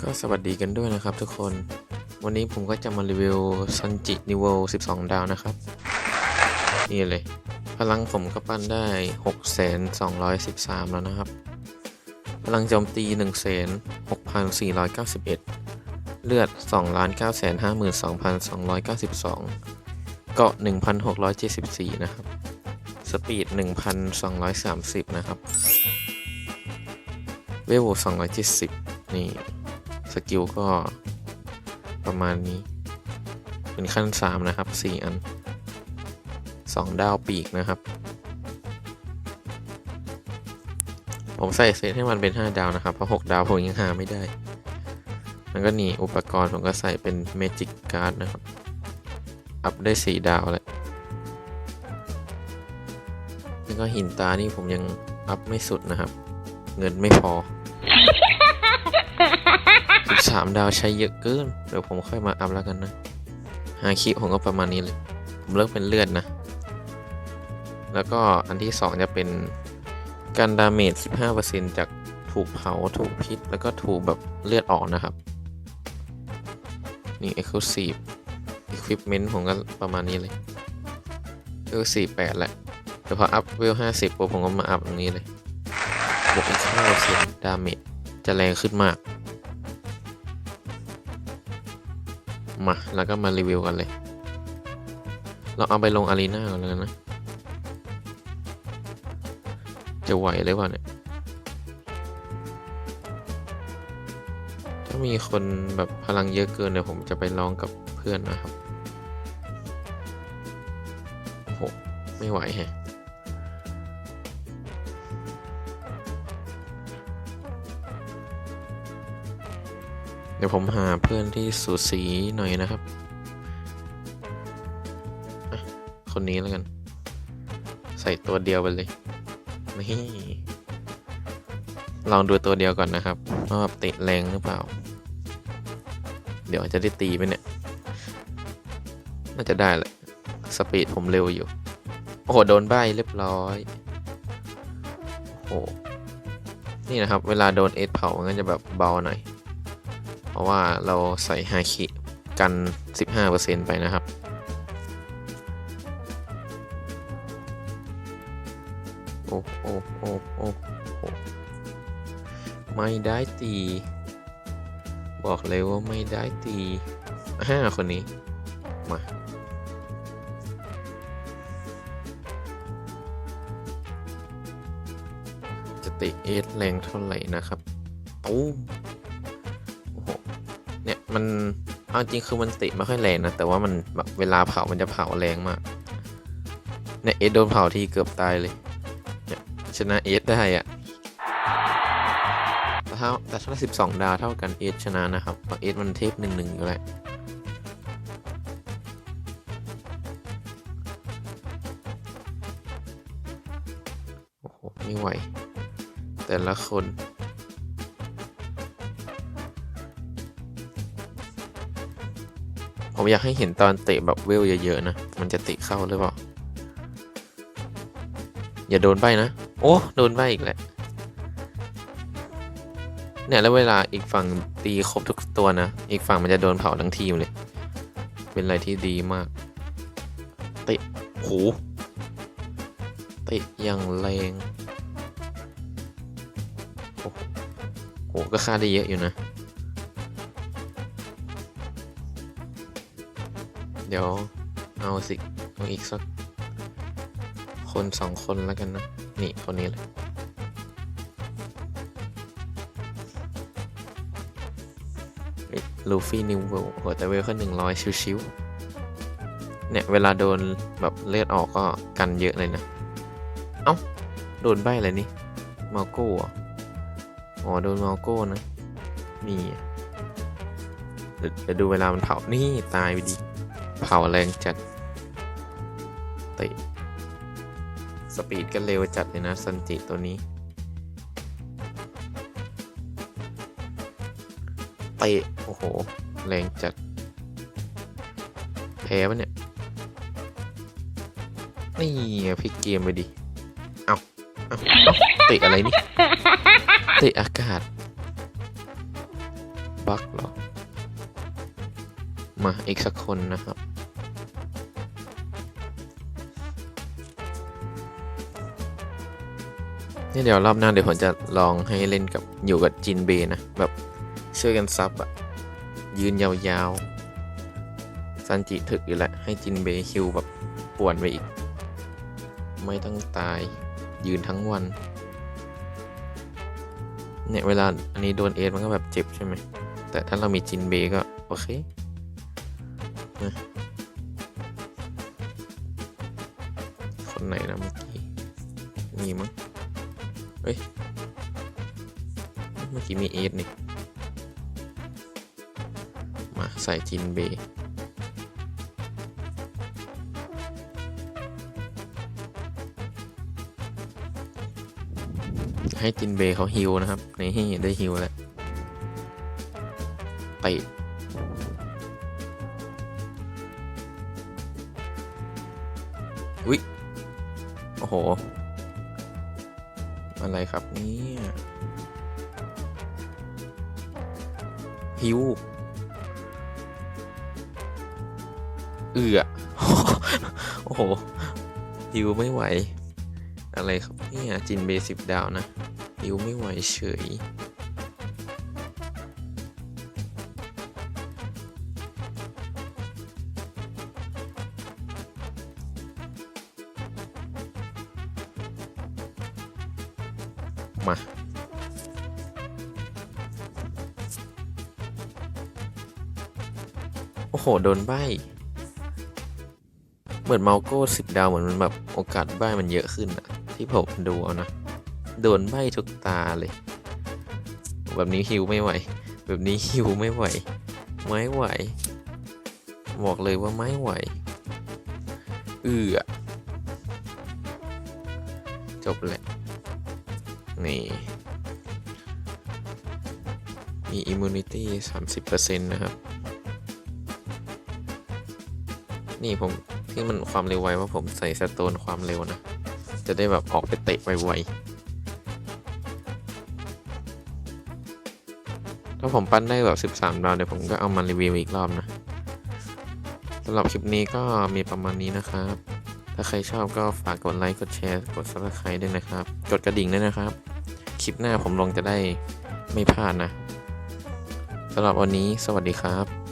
ก็สวัสดีกันด้วยนะครับทุกคน วันนี้ผมก็จะมารีวิวซันจินิเวล12 ดาวนะครับ นี่เลย พลังผมก็ปั้นได้ 6 2 1 3 แล้วนะครับ พลังโจมตี 1 6 4 9 1 เลือด 2 9 5 2 2 9 2 เกาะ 1,674 นะครับ สปีด 1,230 นะครับ เวล 270 นี่ สกิลก็ประมาณนี้ เป็นขั้น 3 นะครับ 4 อัน 2 ดาวปีกนะครับ ผมใส่เซตให้มันเป็น 5 ดาวนะครับ เพราะ 6 ดาวผมยังหาไม่ได้แล้วก็นี่อุปกรณ์ผมก็ใส่เป็นเมจิกการ์ดนะครับ อัพได้ 4 ดาวแล้วแล้วก็หินตานี่ผมยังอัพไม่สุดนะครับ เงินไม่พอ 13ดาวใช้เยอะเกิน เดี๋ยวผมค่อยมาอัพแล้วกันนะฮาคิผมก็ประมาณนี้เลย ผมเลิกเป็นเลือดนะ แล้วก็อันที่2จะเป็นการดาเมจ 15%จากถูกเผา ถูกพิษ แล้วก็ถูกแบบเลือดออกนะครับ นี่ Exclusive Equipment ผมก็ประมาณนี้เลยเวล48แหละแต่พออัพเวล 50ปุ๊บผมก็มาอัพตรงนี้เลยบวกอีก5%ดาเมจจะแรงขึ้นมาก มา แล้วก็มารีวิวกันเลย เราเอาไปลงอารีนาก่อนเลยนะ จะไหวหรือเปล่าเนี่ย ถ้ามีคนแบบพลังเยอะเกินเดี๋ยผมจะไปลองกับเพื่อนนะครับโหไม่ไหวแฮะ เดี๋ยวผมหาเพื่อนที่สูสีหน่อยนะครับ คนนี้แล้วกัน ใส่ตัวเดียวไปเลย นี่ ลองดูตัวเดียวก่อนนะครับว่าแบบเตะแรงหรือเปล่า เดี๋ยวจะได้ตีไหมเนี่ย น่าจะได้แหละ สปีดผมเร็วอยู่ โอ้โห โดนใบเรียบร้อย โอ้โหนี่นะครับ เวลาโดนเอสเผามันก็จะแบบเบาหน่อย ราะว่าเราใส่ฮาคิกัน 15%ไปนะครับโอ้โอ้โอ้โอ้โอ้ไม่ได้ตี บอกเลยว่าไม่ได้ตีห้าคนนี้ มาจะติเอสแรงเท่าไหร่นะครับ ตู้ม มันเอาจริงคือมันติไม่ค่อยแรงนะ แต่ว่ามันแบบเวลาเผามันจะเผาแรงมาก เนี่ยเอสโดนเผาที่เกือบตายเลย เนี่ยชนะเอสได้อะแต่ถ้าแต่ถ้าสิบสองดาวเท่ากันเอสชนะนะครับเพราะเอสมันเทพหนึ่งหนึ่งอยู่แล้วโอ้โหไม่ไหว แต่ละคน ผมอยากให้เห็นตอนเตะแบบเวลเยอะๆนะ มันจะเตะเข้าหรือเปล่า อย่าโดนใบนะ โอ้ โดนใบอีกแหละ เนี่ยแล้วเวลาอีกฝั่งตีครบทุกตัวนะ อีกฝั่งมันจะโดนเผาทั้งทีมเลย เป็นอะไรที่ดีมาก เตะโหเตะอย่างแรงโอ้โหโหก็ฆ่าได้เยอะอยู่นะ เดี๋ยวเอาสิเอาอีกสัก คนสองคนแล้วกันนะ นี่คนนี้เลยลูฟี่นิวเวลโหแต่เวลแค่หนึ่งร้อยชิวๆ เนี่ย เวลาโดนแบบเลือดออกก็กันเยอะเลยนะ เอ้า โดนใบอะไรนี่มาโก้ออ๋อ โดนมาโก้นะ นี่เดี๋ยวเดี๋ยวดูเวลามันเผา นี่ ตายไปดี เผาแรงจัดเตะสปีดก็เร็วจัดเลยนะซันจิตัวนี้เตะโอ้โห แรงจัด แพ้ปะเนี่ย นี่พลิกเกมไปดิ เอาเอาเอาเตะอะไรนี่ เตะอากาศ บักเหรอ มาอีกสักคนนะครับ นี่เดี๋ยวรอบหน้าเดี๋ยวผมจะลองให้เล่นกับอยู่กับจินเบนะ แบบช่วยกันซับอะยืนยาวๆซันจิถึกอยู่แล้ว ให้จินเบฮิวแบบป่วนไปอีก ไม่ต้องตายยืนทั้งวัน เนี่ย เวลาอันนี้โดนเอสมันก็แบบเจ็บใช่ไหม แต่ถ้าเรามีจินเบก็ โอเค คนไหนนะเมื่อกี้มีมั้งเฮ้ย เมื่อกี้มีเอสนี่ มาใส่จินเบให้จินเบเขาฮิวนะครับ นี่ได้ฮิวแล้วไอุ๊ยโอ้โห อะไรครับเนี่ยฮิวเอือโอ้โหฮิวไม่ไหว อะไรครับเนี่ยจินเบสิบดาวนะฮิวไม่ไหวเฉย มา โอ้โห โดนใบเหมือนเมาโก้สิบดาวเหมือนมันแบบโอกาสใบมันเยอะขึ้นอะที่ผมดูเอานะ โดนใบทุกตาเลย แบบนี้ฮิวไม่ไหว แบบนี้ฮิวไม่ไหว ไม่ไหว บอกเลยว่าไม่ไหว เอือจบเลย นี่ มี immunity 30%นะครับ นี่ผมที่มันความเร็วไวว่าผมใส่สโตนความเร็วนะ จะได้แบบออกไปเตะไวๆถ้าผมปั้นได้แบบ 13 ดาวเดี๋ยวผมก็เอามารีวิวอีกรอบนะสำหรับคลิปนี้ก็มีประมาณนี้นะครับ ถ้าใครชอบก็ฝากกดไลค์ กดแชร์ กด subscribe ด้วยนะครับ กดกระดิ่งด้วยนะครับ คลิปหน้าผมลงจะได้ไม่พลาดนะสำหรับวันนี้สวัสดีครับ